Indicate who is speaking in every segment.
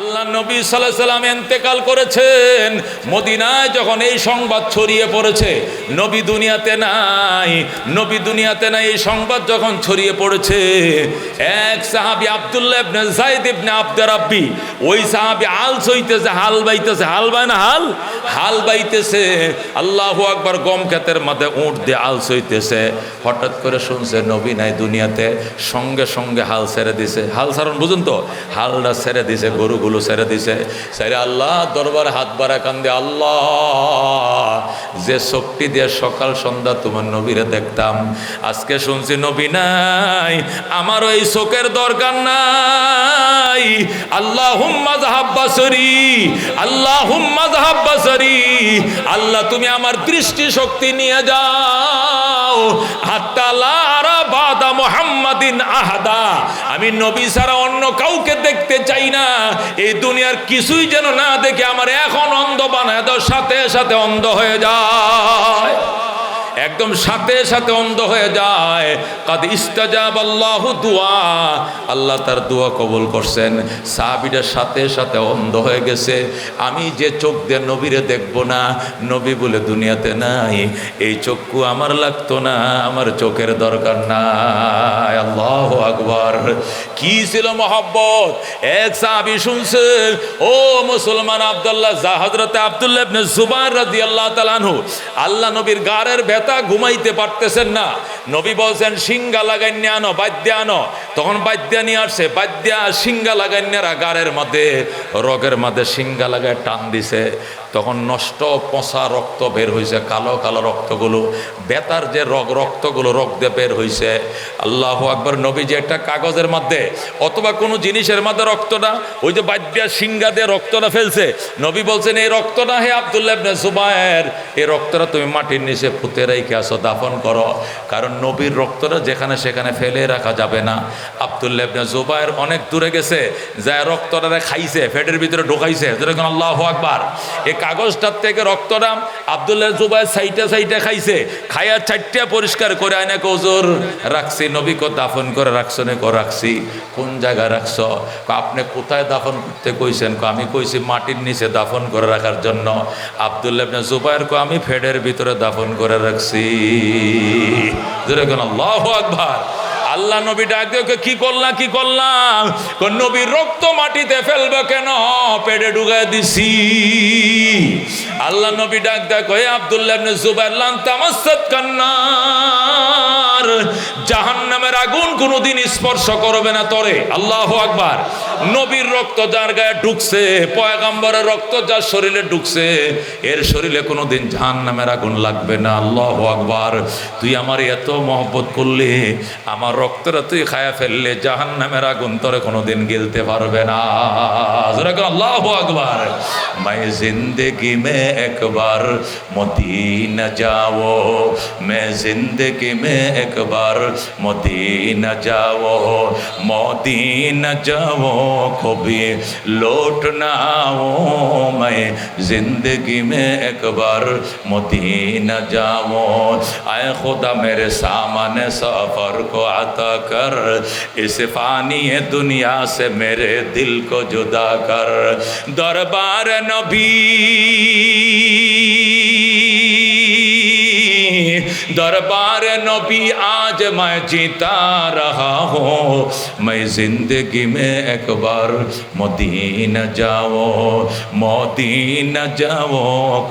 Speaker 1: আল্লাহ নবী সাল্লাহ সাল্লাম এন্তেকাল করেছেন। মদিনায় যখন এই সংবাদ ছড়িয়ে পড়েছে, নবী দুনিয়াতে নাই, নবী দুনিয়াতে নাই, এই সংবাদ যখন ছড়িয়ে পড়েছে, এক সাহাবি আব্দুল্লাহ ইবনে জাইদ ইবনে আব্দুর রাব্বি, ওই সাহাবি হাল সইতেছে, হাল বাইতেছে, হাল বায় না হাল? হাল বাইতেছে। আল্লাহু আকবার গম ক্ষেতের মাথায় উঁট দিয়ে হাল সইতেছে। হঠাৎ করে শুনছে, নবী নাই দুনিয়াতে, সঙ্গে সঙ্গে হাল ছেড়ে দিছে। হাল ছাড়ন, বুঝুন তো? হালটা ছেড়ে দিছে গরুগুলো ছেড়ে দিছে। ছেড়ে আল্লাহ দরবারে হাত বাড়া কান্দে, আল্লাহ, যে শক্তি দিয়ে সকাল সন্ধ্যা তোমার নবীরে দেখতাম, আজকে শুনছি নবী নাই আমার ওই শোকের দরকার নাই। আল্লাহ হুম্মা জাহাব্বাসরি আল্লাহ হুম্মা জাহাব্বাসরি আল্লাহ তুমি আমার দৃষ্টি শক্তি নিয়ে যাও। হাত্তালা বাদা মোহাম্মদিন আহাদা। আমি নবী ছাড়া অন্য কাউকে দেখতে চাই না। এই দুনিয়ার কিছুই যেন না দেখে আমার এখন অন্ধ বানায় সাথে সাথে অন্ধ হয়ে যায়। একদম সাথে সাথে অন্ধ হয়ে যায়। কাদ ইস্তাজাব আল্লাহ দুয়া। আল্লাহ তার দোয়া কবল করছেন। সাহাবিটার সাথে সাথে অন্ধ হয়ে গেছে। আমি যে চোখ দিয়ে নবীরে দেখব না, নবী বলে দুনিয়াতে নাই। এই চক্ষু আমার লাগতো না, আমার চোখের দরকার নাই। আল্লাহ আকবর। কি ছিল মহব্বত? এক সাহাবি শুনছে, ও মুসলমান আব্দুল্লাহ জাহাজরতে আবদুল্লাহ ইবনে জুবাইর আল্লাহ আনহু, আল্লাহ নবীর গারের ব্যথা ঘুমাইতে পারতেছেন না। নবী বলছেন সিঙ্গা লাগাইন আনো, বাদ্যা আনো। তখন বাদ্যা নিয়ে আসছে, বাদ্যা সিঙ্গা লাগাইন গাড়ের মধ্যে রোগের মধ্যে সিঙ্গা লাগায় টান দিছে। তখন নষ্ট পচা রক্ত বের হয়েছে কালো কালো রক্তগুলো। বেতার যে রগ, রক্তগুলো রক্ত বের হয়েছে আল্লাহ আকবর, নবী যে একটা কাগজের মধ্যে, অথবা কোনো জিনিসের মধ্যে রক্তটা ওই যে বাদ্যা সিঙ্গা দিয়ে রক্তটা ফেলছে, নবী বলছেন, এই রক্তটা হে আবদুল্লাহ জুবায়ের? এই রক্তটা তুমি মাটির নিচে ফুতে রেখে আসো, দাফন করো। কারণ নবীর রক্তটা যেখানে সেখানে ফেলে রাখা যাবে না। আবদুল্লাহ জুবায়ের অনেক দূরে গেছে যা রক্তটা খাইছে ফেটের ভিতরে ঢোকাইছে। আল্লাহ আকবার এই কাগজটার থেকে রক্তটা আবদুল্লাহ জুবায়ের সাইটে সাইটে খাইছে, খাইয়া চারটা পরিষ্কার করে আয়না কজোর রাখছি নবীকে দাফন করে রাখছো নে কো রাখছি, কোন জায়গায় রাখছ? আপনি কোথায় দাফন করতে কইছেন? কো আমি কইছি মাটির নিচে দাফন করে রাখার জন্য। আবদুল্লাহ জুবায়ের কো আমি ফেডের ভিতরে দাফন করে রাখছি। যেরকম আল্লাহ আকবার। আল্লাহ নবী ডাক দিয়ে কি করলাম কি করলাম নবীর রক্ত মাটিতে ফেলবে কেন? পেটে ঢুকাই দিছি। আল্লাহ নবী ডাক দেখ আবদুল্লাহ জুবাই ইবনে জুবাইর লান আর জাহান নামের আগুন কোনোদিন স্পর্শ করবে না তরে। আল্লাহ আকবার। নবীর রক্ত যার গায়ে ঢুকছে, পয়গাম্বরের রক্ত যার শরীরে ঢুকছে, এর শরীরে কোনোদিন জাহান নামের আগুন লাগবে না। আল্লাহ আকবার। তুই আমার এত মহব্বত করলি, আমার রক্তটা তুই খায়া ফেললে জাহান নামের আগুন তরে কোনোদিন গেলতে পারবে না। আল্লাহ আকবার। মাই জিন্দেগি মে একবার মদিনা যাও, মে জিন্দেগি মে एक बार मदीना जाओ जाओ कभी लौट ना आओ मैं ज़िंदगी में एक बार मदीना जाओ आए खुदा मेरे सामने सफ़र को आता कर इस फानी दुनिया से मेरे दिल को जुदा कर दरबार नबी दरबार नबी आज मैं जीता रहा हूँ मैं जिंदगी में एक बार मदीना जाओ मदीना जाओ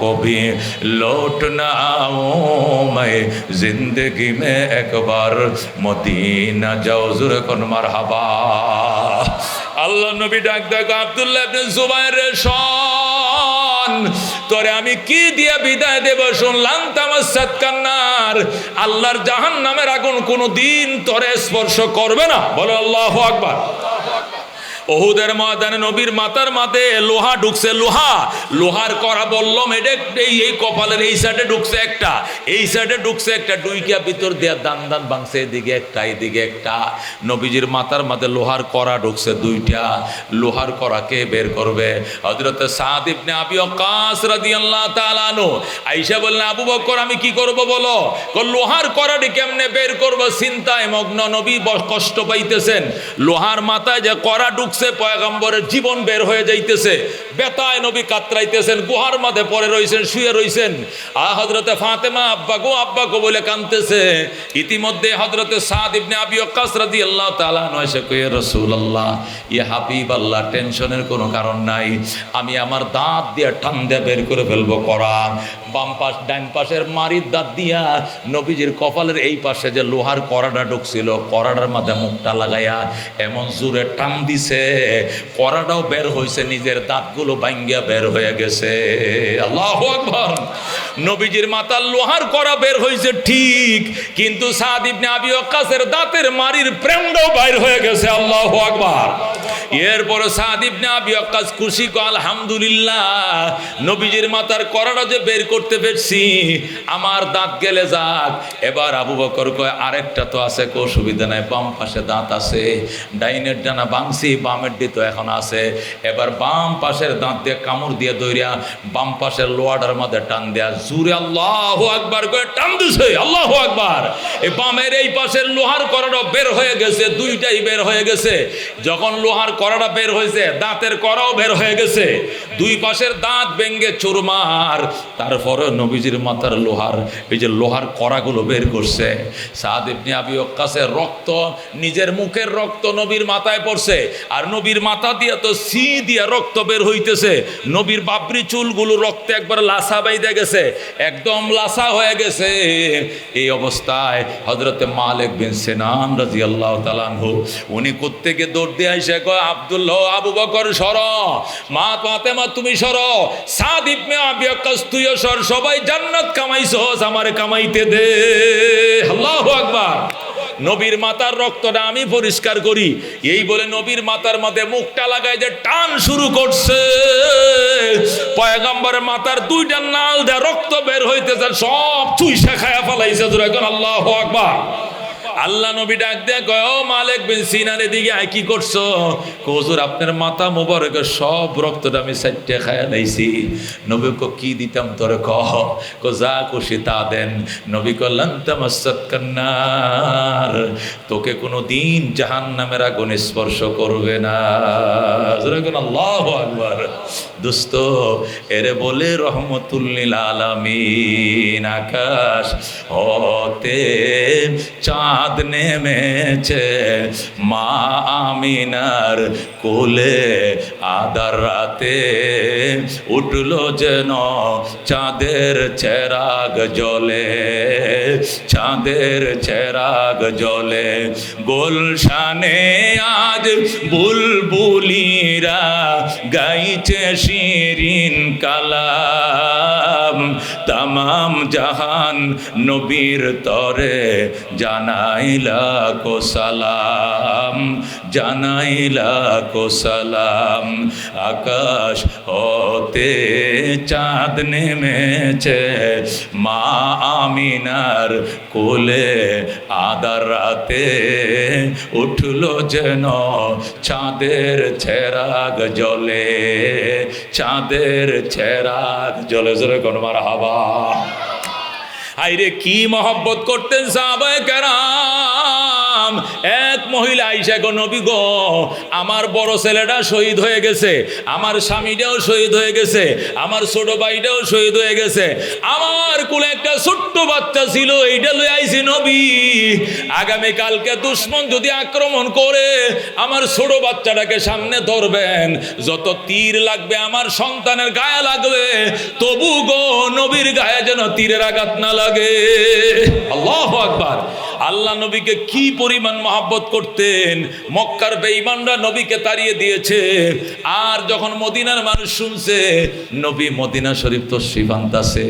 Speaker 1: कभी लौट ना आओ मैं जिंदगी में एक बार मदीना जाओ जुर कन मरहबा আল্লাহ নবী ডাক দেখো আব্দুল্লাহ ইবনে জুবাইরের শোন তোরে আমি কি দিয়ে বিদায় দেব শুনলাম তামাসাত কান্নার। আল্লাহর জাহান্নামের আগুন কোনো দিন তোরে স্পর্শ করবে না। বলো আল্লাহ আকবার। ওহুদের ময়দানে নবীর মাথার মাথে লোহা ঢুকছে, লোহা। লোহার করা বললাম, এটা এই এই কপালের এই সাইডে ঢুকছে একটা। এই সাইডে ঢুকছে একটা ডুইকিয়া ভিতর দেয়া দান দান বাংছে এদিকে একটা এদিকে একটা। নবীজির মাথার মাথে লোহার করা ঢুকছে দুইটা। লোহার করা কে বের করবে? হযরত সাদ ইবনে আবি ওয়াক্কাস রাদিয়াল্লাহু তাআলা আনহু। আয়েশা বললেন, আবু বকর, আমি কি করব বলো? লোহার করাটি কেমনে বের করব? চিন্তায় মগ্ন নবী কষ্ট পাইতেছেন। লোহার মাথায় যে করা ঢুকছে ঢুকছে পয়গম্বরের জীবন বের হয়ে যাইতেছে। বেতায় নবী কাতরাইতেছেন, গুহার মাঝে পরে রইছেন, শুয়ে রইছেন। আ হজরতে ফাতেমা আব্বা গো আব্বা গো বলে কানতেছে ইতিমধ্যে হজরতে সাদ ইবনে আবি ওয়াক্কাস রাদিয়াল্লাহু তাআলা নয় সে কয়ে রাসূলুল্লাহ ইয়া হাবিব আল্লাহ, টেনশনের কোনো কারণ নাই। আমি আমার দাঁত দিয়ে টান দিয়ে বের করে ফেলব করা বাম পাশ, ডান পাশের মারির দাঁত দিয়া নবীজির কপালের এই পাশে যে লোহার কড়াটা ঢুকছিল কড়াটার মাঝে মুখটা লাগাইয়া এমন জোরে টান দিছে কড়াটাও বের হয়েছে নিজের দাঁতগুলো ভাঙ্গিয়া বের হয়ে গেছে। আল্লাহ আকবর। নবীজির মাথার লোহার কড়া বের হয়েছে ঠিক, কিন্তু সাদ আবি ওয়াক্কাসের দাঁতের মারির প্রেমটাও বাইর হয়ে গেছে, আল্লাহ আকবার। এরপরে সাদ আবি ওয়াক্কাস খুশি কো আলহামদুলিল্লাহ, নবীজির মাথার কড়াটা যে বের করতে পেরেছি। আমার দাঁত গেলে যাক। এবার আবু বকর কয়, আরেকটা তো আছে, কো অসুবিধা নাই, বাম পাশে দাঁত আছে। ডাইনের ডানা বাংসি বামের ডি তো এখন আছে। এবার বাম পাশের দাঁত দিয়ে কামড় দিয়ে দইরা বাম পাশের লোয়াডার মধ্যে টান দেয়া জুরে আল্লাহ আকবার করে টান দিছে, আল্লাহ আকবার। এই বামের এই পাশের লোহার করাটা বের হয়ে গেছে, দুইটাই বের হয়ে গেছে। যখন লোহার করাটা বের হয়েছে দাঁতের কড়াও বের হয়ে গেছে। দুই পাশের দাঁত ভেঙ্গে চুরমার, তারপরে নবীজির মাথার লোহার, এই যে লোহার কড়াগুলো বের করছে। সাদ ইবনে আবি ওয়াক্কাসের রক্ত, নিজের মুখের রক্ত নবীর মাথায় পড়ছে। আর নবীর মাথা দিয়ে তো সি দিয়ে রক্ত বের হইতেছে। নবীর বাবরি চুলগুলো রক্তে একবার লাসা বাইদে গেছে। একদম লাসা হয়ে গেছে। এই অবস্থায় হজরতে মালিক বিন সেনান রাজি আল্লাহ তালানহু উনি কোত্থেকে দৌড় দিয়ে আইসে কয়, আব্দুল্লাহ আবু বকর সর। মা ফাতেমা তুমি সর। সাদ ইবনে আবি ওয়াক্কাস তুইও সর। সবাই জান্নাত কামাইছস আমারে কামাইতে দে। আল্লাহু আকবার। নবীর মাতার রক্তটা আমি পরিষ্কার করি। এই বলে নবীর মাতার মধ্যে মুখটা লাগায় যে টান শুরু করছে। পয়গম্বরের মাতার দুইটা নাল দেয়া রক্ত বের হইতেছে, সব চুইসা খায়া ফেলাইছে এখন আল্লাহ আকবার। আল্লাহ নবী ডাক দিয়ে কয়, ও মালিক বিন সিনার দিকে আয়, কি করছ? কজুর আপনার মাথা মোবারকের সব রক্তটা আমি সাইটে খায়া লাইছি। নবী কো কি দিতাম তোরে কহ কো যা খুশি তা দেন। নবী কল্যাণ তামাসাত কান্নার, তোকে কোনো দিন জাহান নামের আগুন স্পর্শ করবে না। আল্লাহ আকবার। দোস্ত, এরে বলে রহমতুল্লিল আলামিন, আকাশ হতে চাঁদ নেমেছে মা আমিনার কোলে আদার রাতে উঠল যেন চাঁদের চেরাগ জলে, চাঁদের চেরাগ জলে। গোলশানে আজ বুলবুলিরা গাইছে শিরিন কালাম। তাম জাহান নবীর তরে জানাইলা কো সালাম, জানাইলা কো সালাম। আকাশ হতে চাঁদ নেমেছে, মা আমিনার কোলে আদার রাতে উঠল যেন চাঁদের ছেরাগ জলে, চাঁদের ছেরাগ জলে। জলে কোন মার হাবা আইরে কি মহব্বত করতেন সাহাবায়ে কেরাম? এক মহিলা আইসা গো, নবী গো, আমার বড় ছেলেটা শহীদ হয়ে গেছে। আমার স্বামীটাও শহীদ হয়ে গেছে। আমার ছোট ভাইটাও শহীদ হয়ে গেছে। আমার কুলে একটা ছোট্ট বাচ্চা ছিল, এইটা লই আইছি নবী। আগামী কালকে দুশ্মন যদি আক্রমণ করে, আমার ছোট বাচ্চাটাকে সামনে ধরবেন। যত তীর লাগবে, আমার সন্তানের গায়ে লাগবে। তবু গো, নবীর গায়ে যেন তীরের আঘাত না লাগে। আল্লাহ আকবার। আল্লাহ নবীকে কি পরিমাণ মহাব্বত করতেন, মক্কার বেঈমানরা নবীকে তাড়িয়ে দিয়েছে। আর যখন মদিনার মানুষ শুনছে, নবী মদিনা শরীফ তো শিবান্তাছে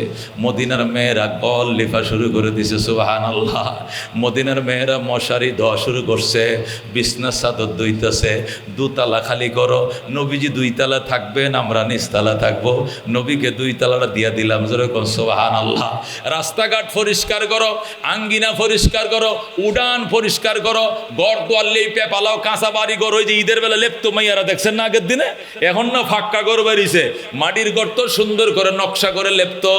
Speaker 1: মদিনার মেয়েরা কল লেখা শুরু করে দিছে সুবাহান আল্লাহ মদিনার মেয়েরা মশারি দেওয়া শুরু করছে, বিছনা চাদর দুইতাছে দুতলা খালি করো, নবীজি দুইতলা থাকবেন আমরা নিচতলা থাকব। নবীকে দুই তালাটা দিয়া দিলাম যেরকম সোহান আল্লাহ রাস্তাঘাট পরিষ্কার করো, আঙ্গিনা পরিষ্কার করো করো, উডান পরিষ্কার করো গড় দোয়ার লেপে পালাও কাঁচা বাড়ি ঘর ওই যে ঈদের বেলা লেপতো মাইয়ারা দেখছেন না আগের দিনে? এখন না ফাক্কা ঘর বেরিয়েছে। মাটির গর্ত সুন্দর করে নকশা করে লেপতো।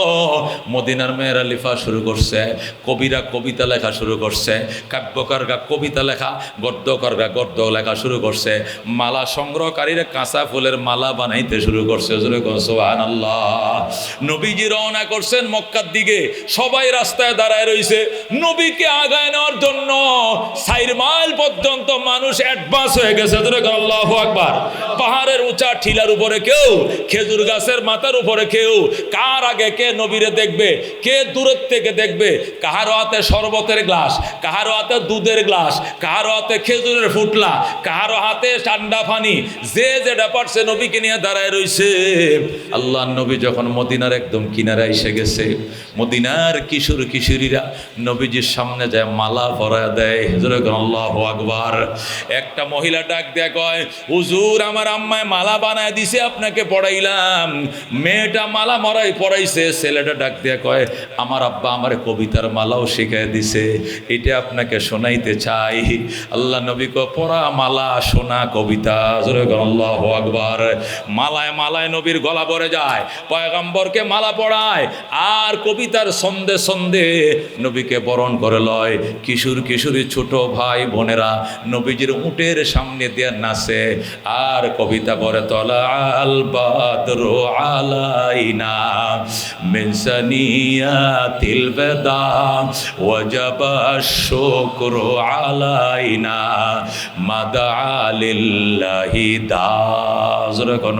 Speaker 1: মদিনার মেয়েরা লিফা শুরু করছে, কবিরা কবিতা লেখা শুরু করছে, কাব্যকাররা কবিতা লেখা, গদ্যকাররা গদ্য লেখা শুরু করছে। মালা সংগ্রহকারীরা কাঁচা ফুলের মালা বানাইতে শুরু করছে সোহান আল্লাহ নবীজি রওনা করছেন মক্কার দিকে। সবাই রাস্তায় দাঁড়ায় রয়েছে নবীকে আগায় নেওয়ার জন্য সাইর মাইল পর্যন্ত মানুষ অ্যাডভান্স হয়ে গেছে। আল্লাহ আকবার। পাহাড়ের উঁচা ঠিলার উপরে কেউ, খেজুর গাছের মাথার উপরে কেউ, কার আগে কে নবীরে দেখবে, কে দূরের থেকে দেখবে? কাহারো হাতে শরবতের গ্লাস, কাহারো হাতে দুধের গ্লাস, কাহারো হাতে খেজুরের ফুটলা, কাহারো হাতে ঠান্ডা পানি। যে যেটা পারছে নবীকে নিয়ে দাঁড়ায় রইছে। আল্লাহ নবী যখন মদিনার একদম কিনারে এসে গেছে, মদিনার কিশোর কিশোরীরা নবীজির সামনে যায় মালা পরায় দেয়। আকবার। একটা মহিলা ডাক দেয় কয়, হুজুর, আমার আম্মায় মালা বানায় দিছে, আপনাকে পড়াইলাম। মেয়েটা মালা মরাই পড়াইছে ছেলেটা ডাক দেয়া কয়, আমার আব্বা আমার কবিতার মালাও শিখাই দিছে, এটা আপনাকে শোনাইতে চাই। আল্লাহ নবী পড়া মালা, শোনা কবিতা। জোরে আল্লাহ মালায় মালায় নবীর গলা ভরে যায়, পয়গম্বরকে মালা পড়ায়, আর কবিতার সন্দে সন্দে নবীকে বরণ করে লয়। কিশোর কিশোরী ছোট ভাই বোনেরা, নবীজির উটের সামনে দিয়ে নাচে, আর কবিতা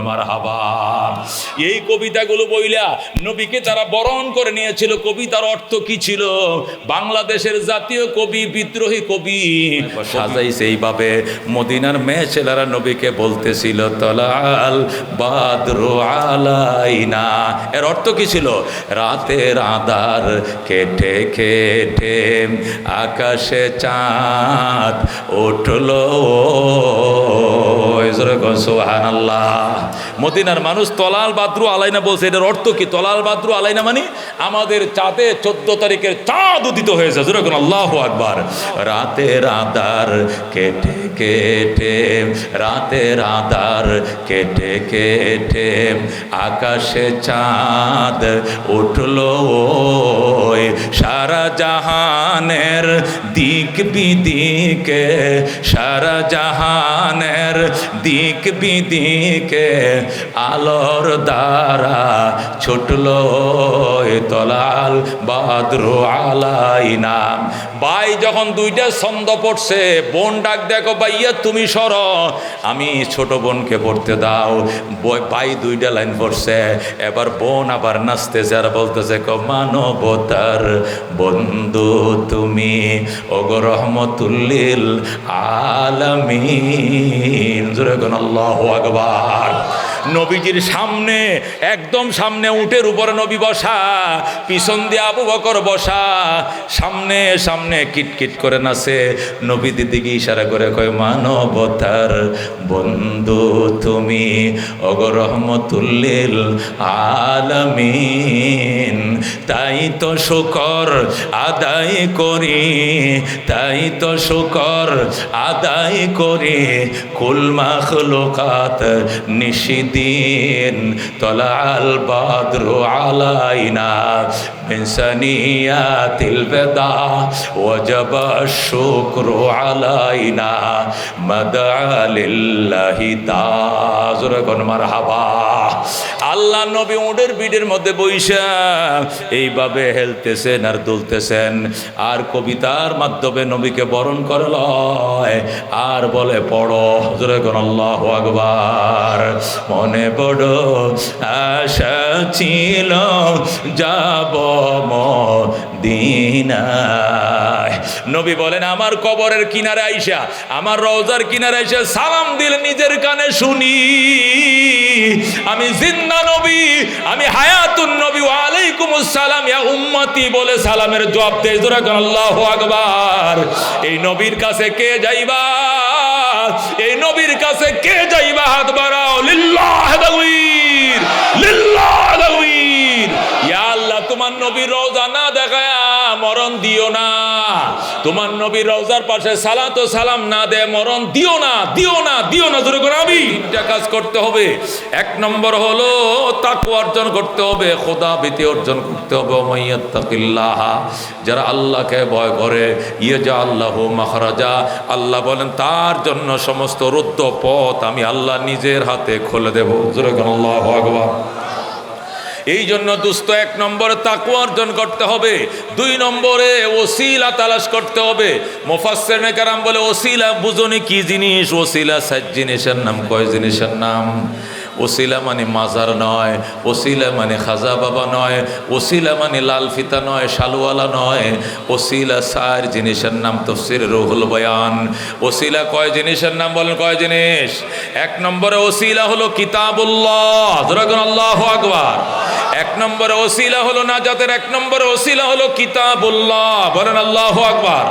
Speaker 1: মারহাবা। এই কবিতাগুলো বইলা নবীকে তারা বরণ করে নিয়েছিল। কবিতার অর্থ কি ছিল? বাংলাদেশের জাতীয় কবি, বিদ্রোহী কবি সাজাইছে এইভাবে মদিনার মেয়ে ছেলেরা নবীকে বলতেছিল তলাল বাদরু আলাইনা। এর অর্থ কি ছিল? রাতের আধার কেটে কেটে আকাশে চাঁদ উঠল। আল্লাহ মদিনার মানুষ তলাল বাদ্রু আলাইনা বলছে, এটার অর্থ কি? তলাল বাদ্রু আলাইনা মানে আমাদের চাঁদে চোদ্দ তারিখের চাঁদ উদিত হয়েছে। যেরকম আল্লাহ আকবার। রাতের আদার কেটে কেটে রাতের আদার কেটে কেটে, আকাশে চাঁদ উঠল সারা জাহানের দিক বিদিকে, সারা জাহানের দিক বিদিকে আলোর দ্বারা ছুটল তলাল বাদ্রু আলাইনা ভাই, যখন দুইটা ছন্দ পড়ছে, বোন ডাক, দেখো ভাইয়া, তুমি সর। আমি ছোট বোনকে পড়তে দাও। ভাই দুইটা লাইন পড়ছে। এবার বোন আবার নাচতেছে আর বলতেছে, ক মানবতার বন্ধু তুমি, ওগো রহমতুল্লিল আলামিন। জোরে কোন আল্লাহু আকবার। নবীজির সামনে, একদম সামনে উটের উপরে নবী বসা, পিছন দিয়ে আবু বকর বসা, সামনে সামনে কিটকিট করে নাচে। নবী দিদিকে ইশারা করে কয়, মানবতার বন্ধু তুমি অগ রহমতুল্লিল আলামিন। তাই তো শুকর আদায় করি, তাই তো শুকর আদায় করি। কুল মাখলুকাত তলা আল বাদরু আলাইনা من سنيات البدع وجب الشكر علينا مدعا لله তাজরকন মারহাবা আল্লাহ নবী উডের বিডের মধ্যে বৈশা এইভাবে হেলতেছেন আর দুলতেছেন আর কবিতার মাধ্যমে নবীকে বরণ করে লয় আর বলে পড়ো যেরকম আল্লাহ আকবার মনে বড় আশা ছিল যাব মদিনায়। নবী বলেন, আমার কবরের কিনারে আইসা, আমার রওজার কিনারে আইসা সালাম দিলে নিজের কানে শুনি। আমি জিন্দা নবী, আমি হায়াতুন নবী ওয়ালাইকুম আসসালাম ইয়া উম্মতি বলে সালামের জবাব দেয় জোরা কোন আল্লাহু আকবার। এই নবীর কাছে কে যাইবা? এই নবীর কাছে কে যাইবা? হাত বাড়াও, লিল্লাহ তাকবীর লিল্লাহ তাকবীর ইয়া আল্লাহ তোমার নবীর রওজা না দেখায়া মরণ দিও না। তোমার নবীর রওজার পাশে সালাত সালাম না দে মরণ দিও না দিও না দিও না। জোরে করে আমি তিনটা কাজ করতে হবে। এক নম্বর হলো তাকু অর্জন করতে হবে, খোদা ভীতি অর্জন করতে হবে। যারা আল্লাহকে ভয় করে ইয়ে যা আল্লাহ মাখরাজা। আল্লাহ বলেন, তার জন্য সমস্ত রুদ্ধ পথ আমি আল্লাহ নিজের হাতে খুলে দেব। জোরে আল্লাহ ভগবান এই জন্য দুস্থ এক নম্বরে তাকু অর্জন করতে হবে। দুই নম্বরে ওসিলা তালাশ করতে হবে। মোফাসের কারাম বলে, ওসিলা বুঝনি কি জিনিস? ওসিলা সাত জিনিসের নাম। কয় জিনিসের নাম? ওসিলা মানে মাজার নয়, ওসিলা মানে খাজা বাবা নয়, ওসিলা মানে লাল ফিতা নয় শালুয়ালা নয়, ওসিলা সার জিনিসের নাম তফসির রহুল বয়ান। ওসিলা কয় জিনিসের নাম বলেন, কয় জিনিস? এক নম্বরে ওসিলা হলো কিতাবুল্লাহ। আল্লাহ আকবার। এক নম্বর ওসিলা হলো না নাজাতের এক নম্বর ওসিলা হলো কিতাবুল্লাহ। বলেন আল্লাহ আকবার।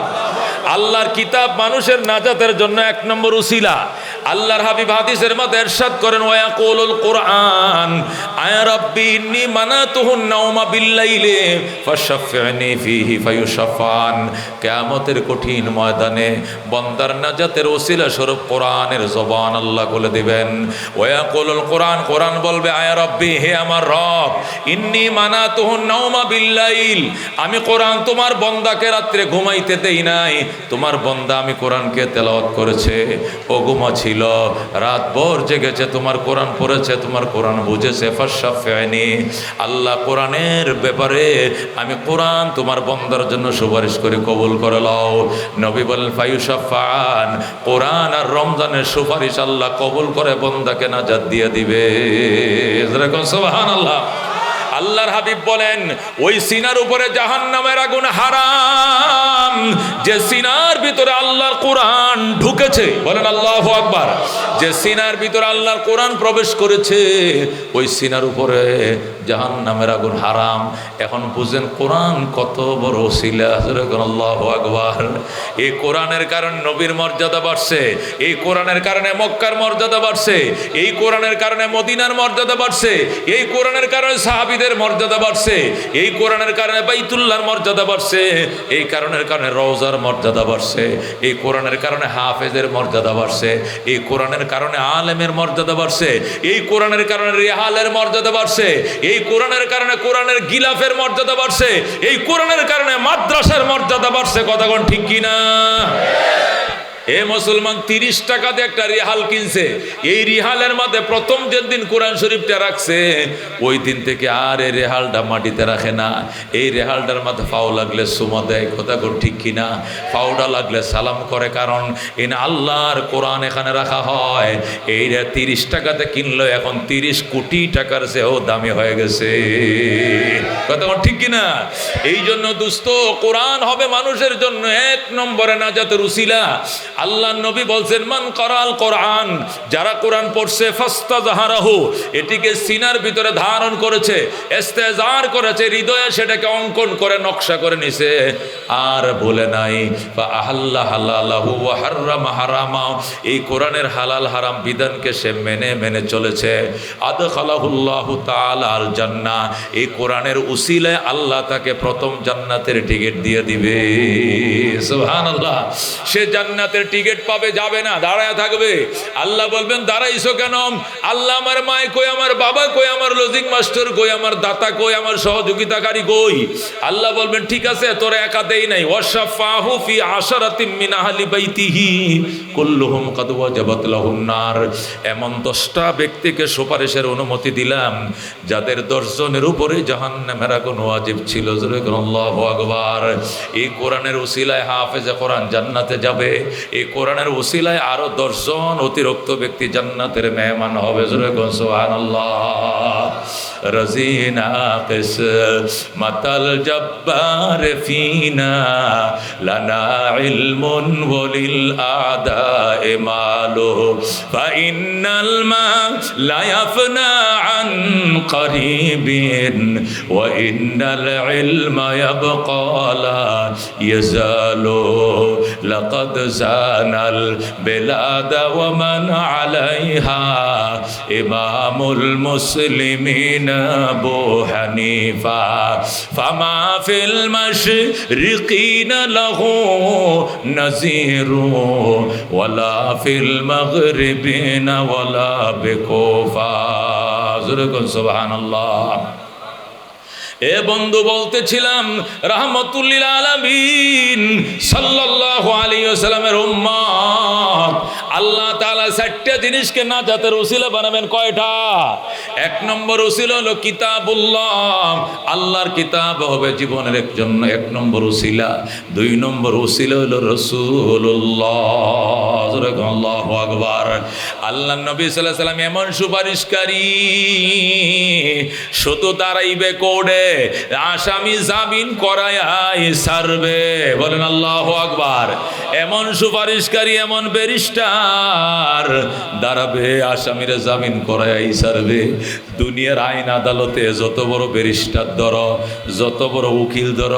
Speaker 1: আল্লাহর কিতাব মানুষের নাজাতের জন্য এক নম্বর উসিলা। আল্লাহর হাবিব হাদিসের মধ্যে এরশাদ করেন ওয়াকুলুল কোরআন আয়া রাব্বি ইন্নি মানাতুহুন নাওমা বিল্লাইলে ফাশাফিনি ফিহি ফায়ুশাফান কিয়ামতের কঠিন ময়দানে বন্দার নাজাতের ওসিলা স্বরূপ কোরআনের জবান আল্লাহ বলে দিবেন। ওয়াকুলুল কোরআন কোরআন বলবে, আয়া রাব্বি, হে আমার রব, ইন্নী মানাতুহুন নাওমা বিল্লাইল আমি কোরআন তোমার বন্দাকে রাত্রে ঘুমাইতে দেই নাই তোমার বন্দা আমি কোরআনকে তেলাওয়াত করেছে। ও ঘুমা ছিল। রাত ভর জেগেছে, তোমার কোরআন পড়েছে, তোমার কোরআন বুঝেছে। ফাশাফিনি আল্লাহ কোরআনের ব্যাপারে আমি কোরআন তোমার বন্দার জন্য সুপারিশ করে কবুল করে লও। নবী বলেন ফায়ুসাফান কোরআন আর রমজানের সুপারিশ আল্লাহ কবুল করে বন্দাকে নাজাত দিয়ে দিবে। সোহান আল্লাহ আল্লাহর হাবিব বলেন, ওই সিনার উপরে জাহান নামের আগুন হারাম। যে সিনার ভিতরে আল্লাহর কোরআন ঢুকেছে, বলেন আল্লাহ আকবার। যে সিনার ভিতরে আল্লাহর কোরআন প্রবেশ করেছে, ওই সিনার উপরে জাহান নামের আগুন হারাম। এখন বুঝেন কোরআন কত বড় শিলা আল্লাহ আকবার। এই কোরআনের কারণে নবীর মর্যাদা বাড়ছে, এই কোরআনের কারণে মক্কার মর্যাদা বাড়ছে, এই কোরআনের কারণে মদিনার মর্যাদা বাড়ছে, এই কোরআনের কারণে সাহাবিদের মর্যাদা বাড়ছে, এই কোরআনের কারণে বাইতুল্লাহর মর্যাদা বাড়ছে, এই কারণের কারণে রওজার মর্যাদা বাড়ছে, এই কোরআনের কারণে হাফেজের মর্যাদা বাড়ছে, এই কোরআনের কারণে আলেমের মর্যাদা বাড়ছে, এই কোরআনের কারণে রেহালের মর্যাদা বাড়ছে, এই কোরআনের কারণে কোরআনের গিলাফের মর্যাদা বাড়ছে, এই কোরআনের কারণে মাদ্রাসার মর্যাদা বাড়ছে, কথা কোন ঠিক কিনা? এ মুসলমান তিরিশ টাকাতে একটা রিহাল কিনছে। এই রিহালের মধ্যে প্রথম যেদিন কোরআন শরীফটা রাখছে, ওই দিন থেকে আর এই রেহালটা মাটিতে রাখে না। এই রেহালটার মধ্যে ফাও লাগলে সুমা দেয়, কথা কোন ঠিক কিনা? ফাউডা লাগলে সালাম করে, কারণ ইন আল্লাহর কোরআন এখানে রাখা হয়। এই তিরিশ টাকাতে কিনলো, এখন তিরিশ কোটি টাকার চেয়েও দামি হয়ে গেছে। কথা কোন ঠিক কিনা? এই জন্য দুস্থ কোরআন হবে মানুষের জন্য এক নম্বরে না যাতে রুসিলা আল্লাহ নবী বলছেন, মান করাল কোরআন, যারা কোরআন পড়ছে ফাস্তা জাহারাহু এটিকে সিনার ভিতরে ধারণ করেছে এস্তেজার করেছে, হৃদয়ে সেটাকে অঙ্কন করে নকশা করে নিছে। আর বলে নাই বা আহাল্লা হালালাহু হাররামা হারামা এই কোরআনের হালাল হারাম বিধানকে সে মেনে মেনে চলেছে। আদখালাহুল্লাহু তাল আল জান্না এই কোরআনের উসিলায় আল্লাহ তাকে প্রথম জান্নাতের টিকিট দিয়ে দিবে। সে জান্নাতের টিকিট পাবে, যাবে না, দাঁড়ায় থাকবে। আল্লাহ বলবেন, দাঁড়াইছো কেন? আল্লাহ আমার মায় কই, আমার বাবা কই, আমার লজিক মাস্টার কই, আমার দাতা কই, আমার সহযোগিতাকারী কই? আল্লাহ বলবেন, ঠিক আছে, তোরা একা দেই নাই। ওয়াশাফাহু ফি আশারাতিম মিন আহলি বাইতিহি, কুল্লুহুম কাদ ওয়াজাবাত লাহুন নার। এমন দশটা ব্যক্তিকে সুপারিশের অনুমতি দিলাম, যাদের দশজনের উপরে জাহান্নামের আগুন ওয়াজিব ছিল। জোরে আল্লাহু আকবার। এই কোরআনের উসিলায় হাফেজে কোরআন জান্নাতে যাবে এই কোরআনের ওসিলায় আরও দশজন অতিরিক্ত ব্যক্তি জান্নাতের মেহমান হবে। জোরে গনসোহান সুবহানাল্লাহ। رزينا قسمة الجبار فينا لنا علم وللأعداء مال فإن الماء لا يفنى عن قريب وإن العلم يبقى لا يزال لقد زان البلاد ومن عليها إمام المسلمين أبو حنيفة فما في المشرقين له نذير ولا في المغربين ولا بكوفة سبحان الله এ বন্ধু বলতেছিলাম রাহমাতুল্লিল আলামিন সাল্লাল্লাহু আলাইহি ওয়াসাল্লামের উম্মত আল্লাহ তাআলা চারটা জিনিসকে না জাতের উসিলা বানাবেন কয়টা? এক নম্বর উসিলা হলো কিতাব কিতাবুল্লাহ। আল্লাহর কিতাব হবে জীবনের একজন এক নম্বর উসিলা। দুই নম্বর উসিলা হলো রাসূলুল্লাহ। আল্লাহু আকবার। আল্লাহ নবী আলাইহি সাল্লাম এমন সুপারিশকারী। শুধু তারাইবে কোডে, আসামি জামিন করায় সারবে। বলেন আল্লাহ আকবার। এমন সুপারিশকারী, এমন ব্যারিস্টার দাঁড়াবে, আসামির জামিন করাই সারবে দুনিয়ার আইন আদালতে যত বড় ব্যারিস্টার ধর, যত বড় উকিল ধর,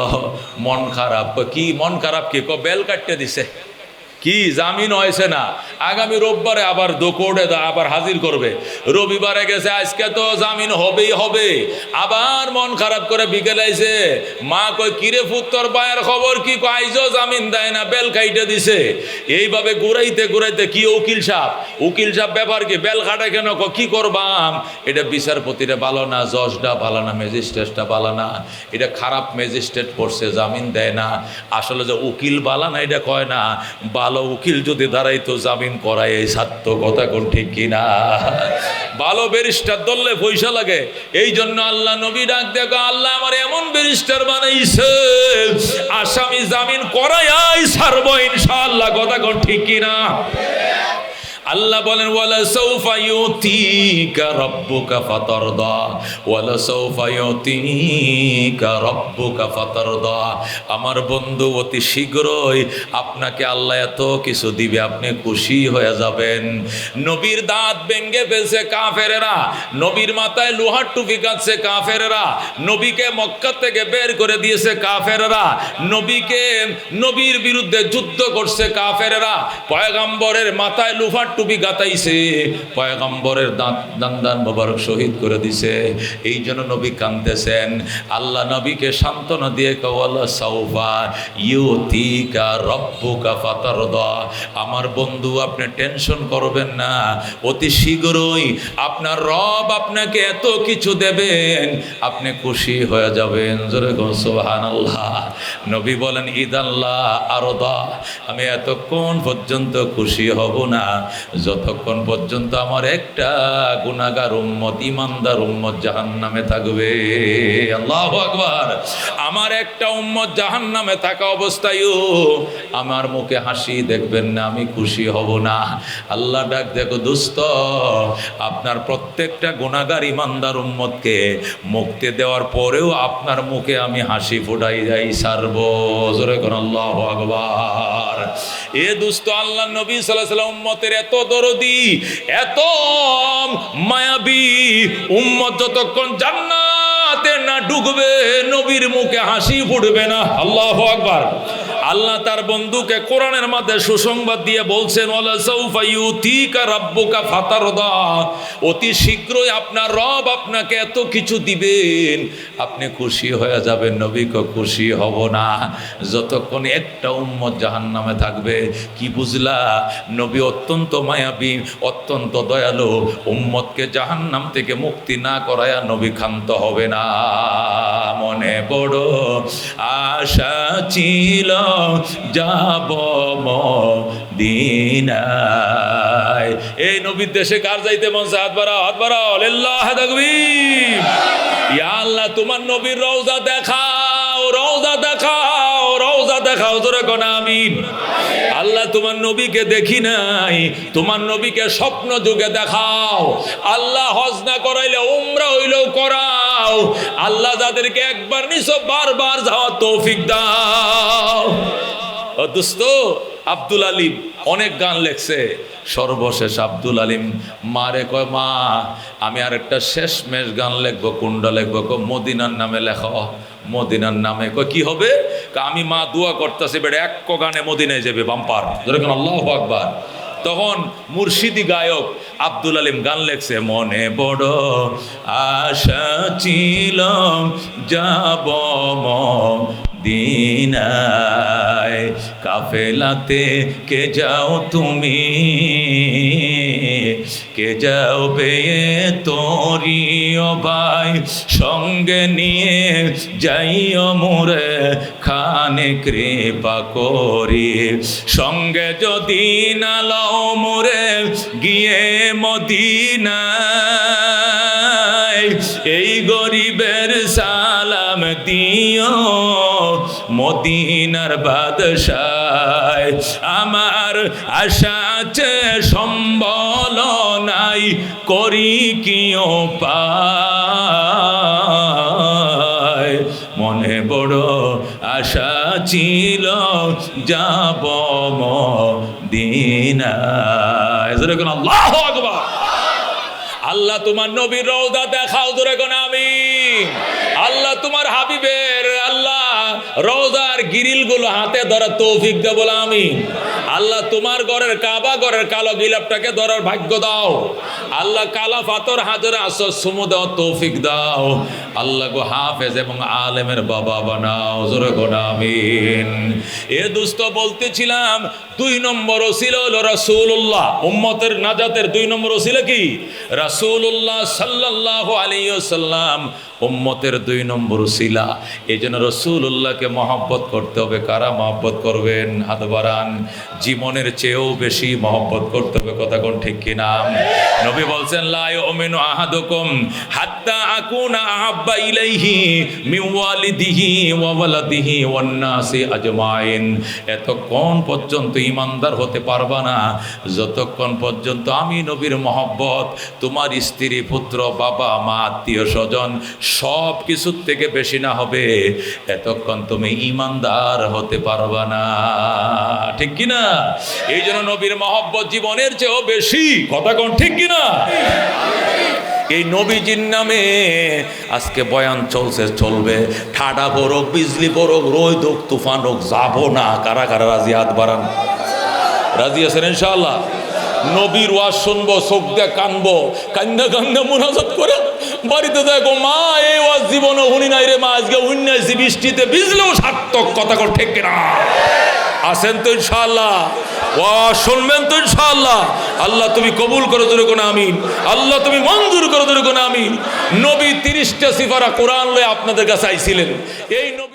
Speaker 1: মন খারাপ। কি মন খারাপ কে? ক, বেল কাটতে দিছে। কি জামিন হয়েছে না। আগামী রোববারে আবার দোকোড়ে আবার হাজির করবে। রবিবারে গেছে, আজকে তো জামিন হবেই হবে। আবার মন খারাপ করে বিকেলে আইছে মা কই কিরে ফুত্তর বায়ের খবর কি? কয় জামিন দেয় না, বেল খাইতে দিছে। এইভাবে ঘুরাইতে ঘুরাইতে কি উকিল সাপ উকিল সাপ ব্যাপার কি? বেল খাটে কেন? ক করবাম? এটা বিচারপতিটা ভালো না, জজটা ভালো না, ম্যাজিস্ট্রেটটা ভালো না। এটা খারাপ ম্যাজিস্ট্রেট করছে, জামিন দেয় না। আসলে যে উকিল বালা না, এটা কয় না ভালো উকিল যদি দাঁড়াইতো জামিন করায়, এই সাত্য কথা কোন ঠিক কিনা? ভালো ব্যারিস্টার ধরলে পয়সা লাগে। এই জন্য আল্লাহ নবী ডাক দেখো আল্লাহ আমার এমন ব্যারিস্টার বানাইছে, আসামি জামিন করায় সার্ব ইনশাআল্লাহ, কথা কোন ঠিক কিনা? আল্লাহ বলেন, ওয়ালা ইউতিকা রাব্বুকা ফাতারদা। ওয়ালা ইউতিকা রাব্বুকা ফাতারদা। আমার বন্ধু, অতি শীঘ্রই আপনাকে আল্লাহ এত কিছু দিবে, আপনি খুশি হয়ে যাবেন। নবীর দাঁত ভেঙ্গে ফেলছে কাফেরেরা, নবীর মাথায় লোহার টুপি কাটছে কাফেরেরা, নবীকে মক্কা থেকে বের করে দিয়েছে কাফেরেরা, নবীকে, নবীর বিরুদ্ধে যুদ্ধ করছে কাফেরেরা, পয়গাম্বরের মাথায় লোহার টুপি গাতাইছে, পয়গম্বরের দাঁত দান্দান মোবারক শহীদ করে দিছে। এই জন্য নবী কাঁদতেছেন আল্লাহ নবীকে সান্ত্বনা দিয়ে কওয়ালা সাউফা, ইউতিকা রব্বুকা ফাতারদা। আমার বন্ধু, আপনি টেনশন করবেন না, অতি শীঘ্রই আপনার রব আপনাকে এত কিছু দেবেন, আপনি খুশি হয়ে যাবেন। জোরে সুবহানাল্লাহ। নবী বলেন ঈদ আল্লাহ আরদা, আমি এতক্ষণ পর্যন্ত খুশি হব না। যতক্ষণ পর্যন্ত আমার একটা গুনাগার উম্মত ইমানদার উম্মত জাহান নামে থাকবে। আল্লাহ আকবার। আমার একটা উম্মত জাহান নামে থাকা অবস্থায়ও আমার মুখে হাসি দেখবেন না, আমি খুশি হব না। আল্লাহ ডাক, দেখো দুস্থ আপনার প্রত্যেকটা গুণাগার ইমানদার উম্মতকে মুক্তি দেওয়ার পরেও আপনার মুখে আমি হাসি ফুটাই যাই, সারবো। জোরে কোন আল্লাহ আকবার। এ দুস্থ আল্লাহ নবী সাল্লাহ উম্মতের এত দরদি, এত মায়াবী উম্মত যতক্ষণ জান্নাতে না ডুবে নবীর মুখে হাসি ফুটবে না। আল্লাহ আকবার। আল্লাহ তার বন্ধুকে কোরআনের মধ্যে সুসংবাদ দিয়ে বলছেন অতি শীঘ্রই আপনার রব আপনাকে এত কিছু দিবেন, আপনি খুশি হয়ে যাবেন নবীকে খুশি হব না। যতক্ষণ একটা উম্মত জাহান্নামে থাকবে, কি বুঝলা? নবী অত্যন্ত মায়াবী, অত্যন্ত দয়ালু, উম্মতকে জাহান্নাম থেকে মুক্তি না করায়া নবী ক্ষান্ত হবে না। মনে বড় আশা ছিল যাব মদিনায়। এই নবীর দেশে কার যাইতে মন হাত বাড়াও হাত বাড়াও। লিল্লাহ ইয়া আল্লাহ, তোমার নবীর রওজা দেখাও রওজা দেখাও রওজা দেখাও। তোরে কোন, আমিন। আল্লাহ তোমার নবীকে দেখি নাই। তোমার নবীকে স্বপ্ন যুগে দেখাও। আল্লাহ হজ না করাইলে উমরা হইলেও করাও। আল্লাহ যাদেরকে একবার নিছো, বারবার যাওয়া তৌফিক দাও। দোস্ত, আব্দুল আলিম অনেক গান লেখছে। সর্বশেষ আব্দুল আলিম মারে কয়, মা, আমি আর একটা শেষমেশ গান লিখব লিখব কো মদিনার নামে লেখ। মদিনার নামে। কি হবে? আমি মা দোয়া করতেছি, বেড়ে এক ক গানে মদিনায় যাবে বাম্পার। যেরকম আল্লাহ আকবার। তখন মুর্শিদি গায়ক আব্দুল আলিম গান লেখছে, মনে বড় আশা ছিল যাব দিনায় কাফেলাতে কে যাও তুমি? কে যাও বেয়ে তোরি ভাই সঙ্গে নিয়ে যাইও মোরে খানে কৃপা করি। সঙ্গে যদি না লও মোরে গিয়ে মদিনায়, এই গরিবের সালাম দিও। মদিনার বাদশায়। আমার আশা আছে, সম্বল নাই, করি কিও পায়। মনে বড় আশা ছিল, যাব দিনায় যেরকম আল্লাহ আল্লাহ তোমার নবীর রওজা দেখাও দূরে কোন আমি আল্লাহ তোমার হাবিবের, আল্লাহ রওজার গিরিলগুলো হাতে ধরার তৌফিক দে বলে আমি আল্লাহ তোমার ঘরের কাবা ঘরের কালো গিলাপটাকে ধরার ভাগ্য দাও। আল্লাহ কালা ফাতর হাজরে আসর সুমু দাও তৌফিক দাও। আল্লাহ গো হাফেজ এবং আলেমের বাবা বানাও, জোরে কোন আমিন। এ দুস্থ বলতেছিলাম, দুই নম্বর ছিল রাসূলুল্লাহ। উম্মতের নাজাতের দুই নম্বর ছিল কি? রাসূলুল্লাহ সাল্লাল্লাহু আলাইহি সাল্লাম উম্মতের দুই নম্বর শিলা। এই জন্য রসুল্লাহকে মহব্বত করতে হবে। কারা মহব্বত করবেন? হাত বাড়ান জীবনের চেয়েও বেশি মহব্বত করতে হবে। কথা কোন ঠিক কিনা? নবী বলছেন লাই ওমেনু আহাদুকুম হাত্তা আকুনা আহাব্বা ইলাইহি মিন ওয়ালিদিহি ওয়া ওয়ালাদিহি ওয়ান আজমাইন। এতক্ষণ পর্যন্ত ইমানদার হতে পারবা না। যতক্ষণ পর্যন্ত আমি নবীর মহব্বত, তোমার স্ত্রী, পুত্র, বাবা, মা, আত্মীয়, স্বজন সব কিছুর থেকে বেশি না হবে। এতক্ষণ তুমি ইমানদার হতে পারবা না। ঠিক কি না? এই জন্য নবীর মহব্বত জীবনের চেয়েও বেশি। কথা কোন ঠিক কি না? এই নবীজির নামে আজকে বয়ান চলছে, চলবে। ঠাডা পড়ুক বিজলি পড়ুক রোদ হোক, তুফান হোক, যাব না। কারা কারা রাজি? হাত বাড়ান। রাজি আছেন ইনশাআল্লাহ? নবীর ওয়াজ শুনব, চোখ দিয়ে কানবো, কান্দা কান্দা মোনাজাত করে বাড়িতে দেখো মা, এ ওয়াজ জীবনে হুনি নাই রে মা, আজকে উন্নয়সি বৃষ্টিতে ভিজলেও সার্থক কথা কর, ঠিক না আসেন তো ইনশাআল্লাহ। ওয়াজ শুনবেন তো ইনশাআল্লাহ। আল্লাহ তুমি কবুল করে দূরে কোনো আমিন। আল্লাহ তুমি মঞ্জুর করে দূরে কোনো আমিন। নবী তিরিশটা সিফারা কোরআন লয়ে আপনাদের কাছে আইছিলেন। এই নবী